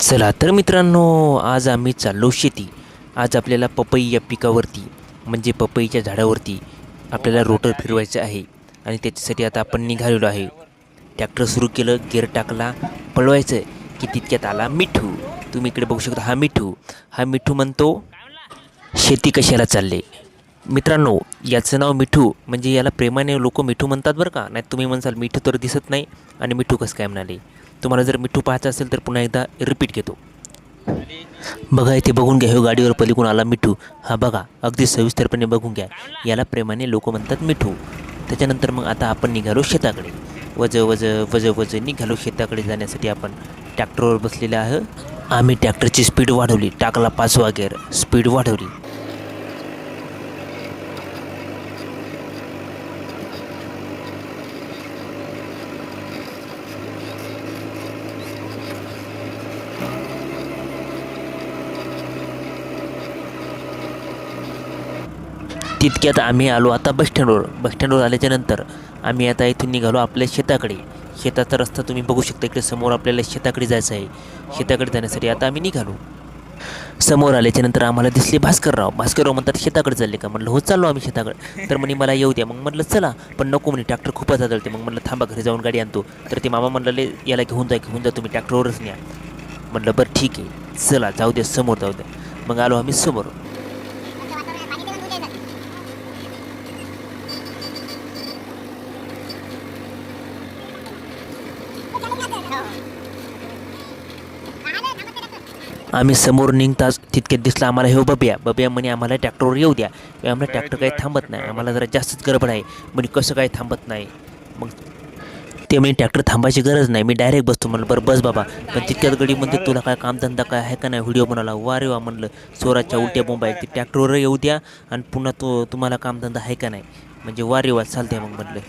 चला तर मित्रांनो आज आम्ही चाललो शेती. आज आपल्याला पपई या पिकावरती म्हणजे पपईच्या झाडावरती आपल्याला रोटर फिरवायचं आहे. आणि त्याच्यासाठी आता आपण निघालेलो आहे. ट्रॅक्टर सुरू केलं गेअर टाकला पळवायचं की तितक्यात आला मिठू. तुम्ही इकडे बघू शकता हा मिठू. हा मिठू म्हणतो शेती कशाला चालले? मित्रांनो याचं नाव मिठू म्हणजे याला प्रेमाने लोक मिठू म्हणतात बरं का. नाही तुम्ही म्हणसाल मिठू तर दिसत नाही. आणि मिठू कसं काय म्हणाले? तुम्हाला जर मिठू पाहायचं असेल तर पुन्हा एकदा रिपीट घेतो. बघा इथे बघून घ्या हो गाडीवर पलीकडून आला मिठू. हा बघा अगदी सविस्तरपणे बघून घ्या. याला प्रेमाने लोक म्हणतात मिठू. त्याच्यानंतर मग आता आपण निघालो शेताकडे. वज वज वज वज निघालो शेताकडे जाण्यासाठी आपण. ट्रॅक्टरवर बसलेले आहे. आम्ही ट्रॅक्टरची स्पीड वाढवली. टाकला पाचवा गेअर स्पीड वाढवली. तितक्यात आम्ही आलो आता बसस्टँडवर बसस्टँडवर आल्याच्यानंतर आम्ही आता इथून निघालो आपल्या शेताकडे. शेताचा रस्ता तुम्ही बघू शकता इकडे समोर आपल्याला शेताकडे जायचं आहे. शेताकडे जाण्यासाठी आता आम्ही निघालो. समोर आल्याच्यानंतर आम्हाला दिसले भास्करराव. भास्करराव म्हणतात शेताकडे चालले का? म्हटलं हो चाललो आम्ही शेताकडे. तर म्हणे मला येऊ द्या. मग म्हटलं चला पण नको म्हणे ट्रॅक्टर खूपच आदळते. मग म्हटलं थांबा घरी जाऊन गाडी आणतो. तर ते मामा म्हणलं याला घेऊन जा घेऊन जा तुम्ही ट्रॅक्टरवरच न्या. म्हटलं बरं ठीक आहे. चला जाऊ द्या समोर जाऊ द्या. मग आलो आम्ही समोर. आम्ही समोर निघताच तितक्यात दिसला आम्हाला हे बब्या बब्या म्हणे आम्हाला ट्रॅक्टरवर येऊ द्या. आम्हाला ट्रॅक्टर काही थांबत नाही. आम्हाला जरा जास्तच गडबड आहे. म्हणे कसं काय थांबत नाही? मग ते म्हणे ट्रॅक्टर थांबायची गरज नाही. मी डायरेक्ट बसतो. म्हणलं बरं बस बाबा. पण तितक्यात गडी म्हणते तुला काय कामधंदा काय आहे का नाही? व्हिडिओ बनवला. वा रे वा म्हणलं चोराच्या उलट्या बोंबा ते ट्रॅक्टरवर येऊ द्या आणि पुन्हा तो तुम्हाला कामधंदा आहे का नाही? म्हणजे वा रे वा चालते मग म्हणलं.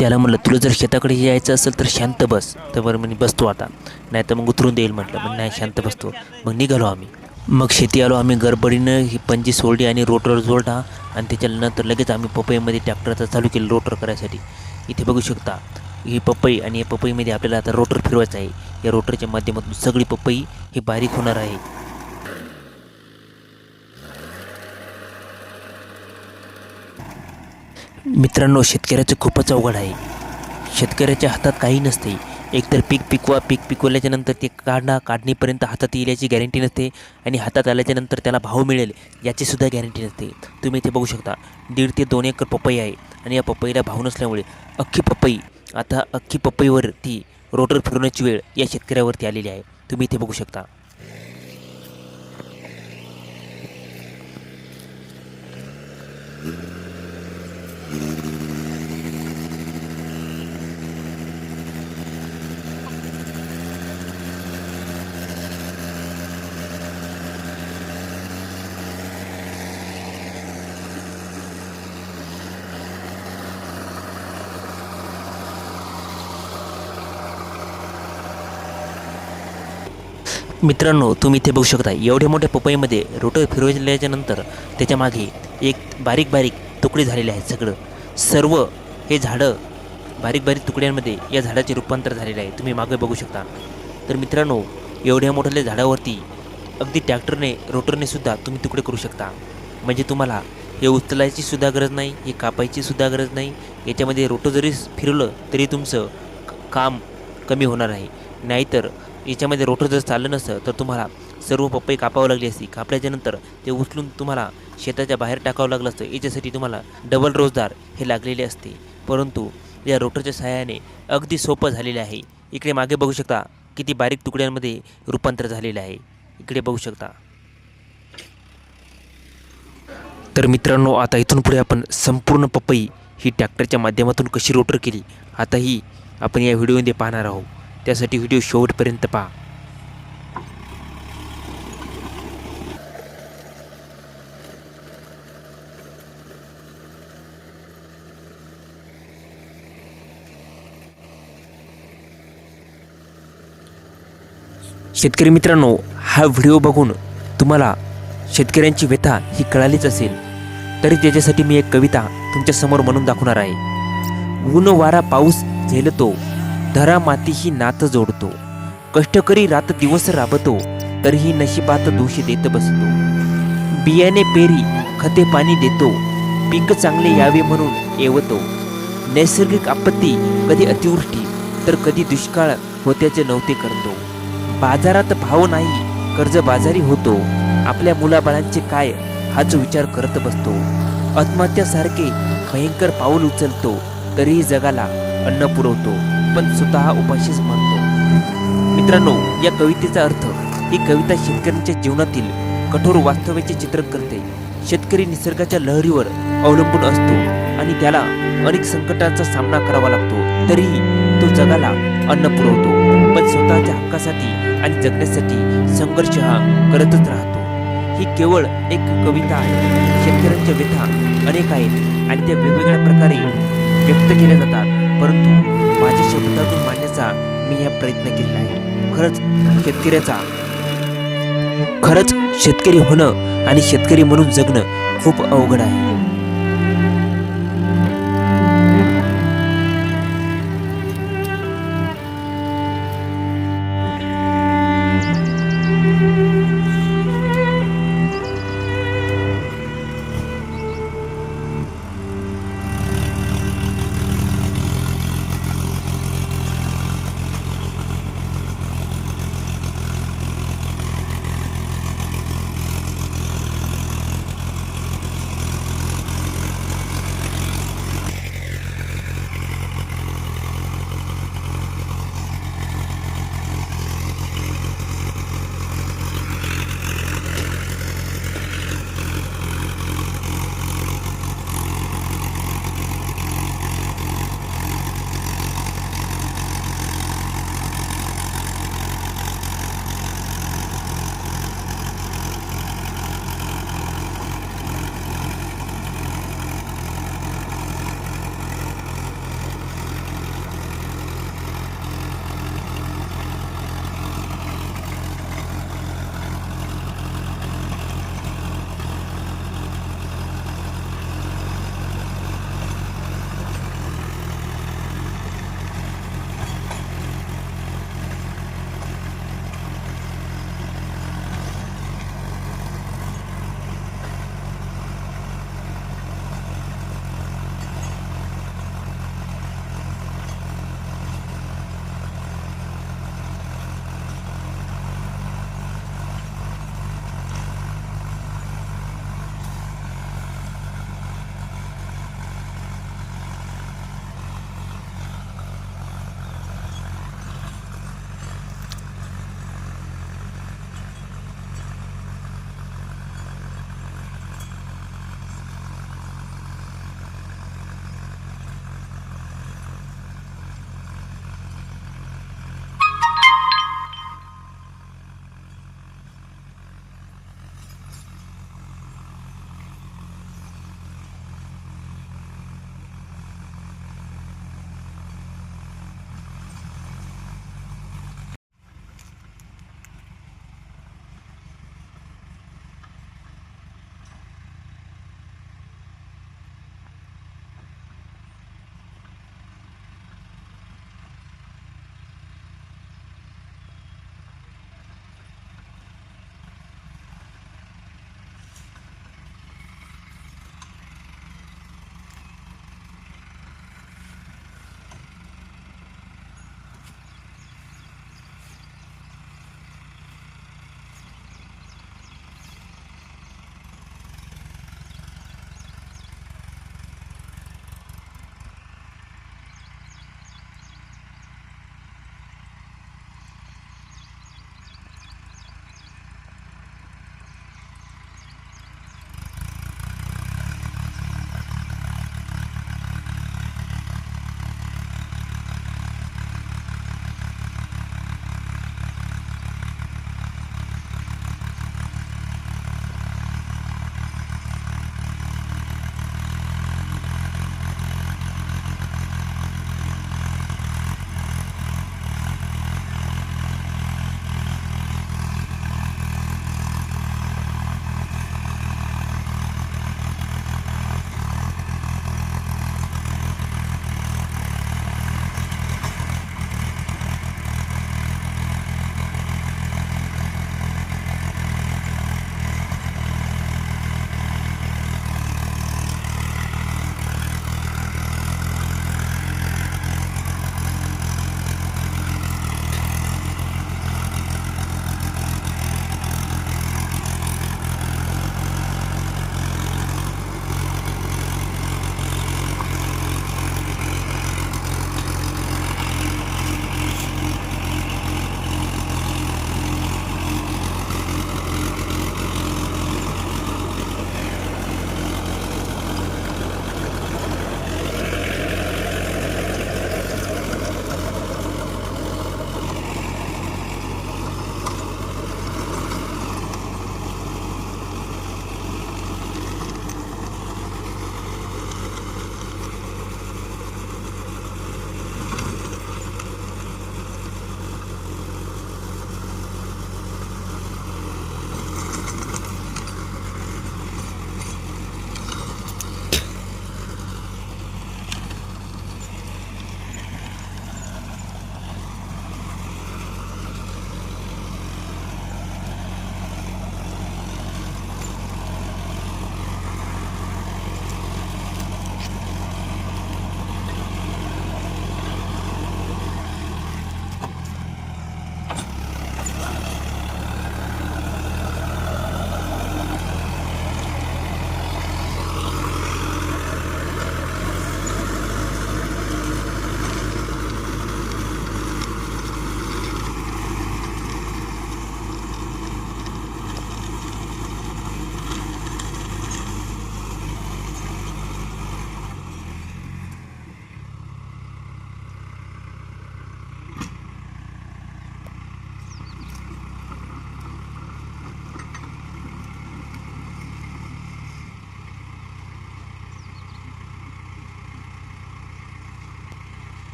त्याला म्हटलं तुला जर शेताकडे यायचं असेल तर शांत बस तर बरं मी बसतो आता. नाही तर मग उतरून देईल म्हटलं. मग नाही शांत बसतो. मग निघालो आम्ही. मग शेती आलो आम्ही गडबडीनं ही पंजी सोडली आणि रोटर जोडला आणि त्याच्यानंतर लगेच आम्ही पपईमध्ये ट्रॅक्टरचा चालू केलं रोटर करायसाठी. इथे बघू शकता ही पपई आणि या पपईमध्ये आपल्याला आता रोटर फिरवायचं आहे. या रोटरच्या माध्यमातून सगळी पपई ही बारीक होणार आहे. मित्रांनो शेतकऱ्याचं खूपच अवघड आहे. शेतकऱ्याच्या हातात काही नसते. एकतर पीक पिकवा पीक पिकवल्याच्या नंतर ते काढणं काढणीपर्यंत हातात येईल याची गॅरंटी नसते आणि हातात आल्याच्यानंतर त्याला भाव मिळेल याचीसुद्धा गॅरंटी नसते. तुम्ही इथे बघू शकता. दीड ते दोन एकर पपई आहे आणि या पपईला भाव नसल्यामुळे अख्खी पपई आता अख्खी पपईवरती रोटर फिरवण्याची वेळ या शेतकऱ्यावरती आलेली आहे. तुम्ही इथे बघू शकता. मित्रांनो तुम्ही इथे बघू शकता एवढ्या मोठ्या पपईमध्ये रोटर फिरवल्याच्यानंतर त्याच्यामागे त्याच्यामागे एक बारीक बारीक तुकडे झालेले आहेत सगळं. सर्व हे झाडं बारीक बारीक तुकड्यांमध्ये या झाडाचे रूपांतर झालेले आहे. तुम्ही मागे बघू शकता. तर मित्रांनो एवढ्या मोठ्या झाडावरती अगदी ट्रॅक्टरने रोटरने सुद्धा तुम्ही तुकडे करू शकता. म्हणजे तुम्हाला हे उचलायची सुद्धा गरज नाही हे कापायची सुद्धा गरज नाही. याच्यामध्ये रोटर जरी फिरवलं तरी तुमचं काम कमी होणार आहे. नाहीतर याच्यामध्ये रोटर जर चाललं नसतं तर तुम्हाला सर्व पपई कापावं लागली असती. कापल्याच्यानंतर ते उचलून तुम्हाला शेताच्या बाहेर टाकावं लागलं असतं. याच्यासाठी तुम्हाला डबल रोजदार हे लागलेले असते. परंतु या रोटरच्या सहाय्याने अगदी सोपं झालेले आहे. इकडे मागे बघू शकता किती बारीक तुकड्यांमध्ये रूपांतर झालेलं आहे. इकडे बघू शकता. तर मित्रांनो आता इथून पुढे आपण संपूर्ण पपई ही ट्रॅक्टरच्या माध्यमातून कशी रोटर केली आताही आपण या व्हिडिओमध्ये पाहणार आहोत. त्यासाठी व्हिडिओ शेवटपर्यंत पहा. शेतकरी मित्रांनो हा व्हिडिओ बघून तुम्हाला शेतकऱ्यांची व्यथा ही कळालीच असेल तरी त्याच्यासाठी मी एक कविता तुमच्यासमोर म्हणून दाखवणार आहे. ऊन वारा पाऊस झेलतो धरा मातीशी नातं जोडतो. कष्टकरी रात दिवस राबतो तरीही नशिबात दोषी देत बसतो. बियाणे पेरी खते पाणी देतो पीक चांगले यावे म्हणून येवतो. नैसर्गिक आपत्ती कधी अतिवृष्टी तर कधी दुष्काळ होत्याचे नव्हते करतो. बाजारात भाव नाही कर्ज बाजारी होतो. आपल्या मुलाबाळांचे काय हाच विचार करत बसतो. आत्महत्यासारखे भयंकर पाऊल उचलतो तरीही जगाला अन्न पुरवतो पण स्वतः उपाशीच मानतो मित्रांनो या कवितेचा अर्थ ही कविता शेतकऱ्यांच्या जीवनातील कठोर वास्तव्याचे चित्रण करते. शेतकरी निसर्गाच्या लहरीवर अवलंबून असतो आणि त्याला अनेक संकटांचा सामना करावा लागतो तरीही तो जगाला अन्न पुरवतो. स्वतःच्या हक्कासाठी आणि जगण्यासाठी संघर्ष हा करतच राहतो. ही केवळ एक कविता आहे. शेतकऱ्यांच्या व्यथा अनेक आहेत आणि त्या वेगवेगळ्या प्रकारे व्यक्त केल्या जातात. परंतु माझ्या शब्दातून मांडण्याचा मी हा प्रयत्न केला आहे. खरंच शेतकऱ्याचा खरंच शेतकरी होणं आणि शेतकरी म्हणून जगणं खूप अवघड आहे.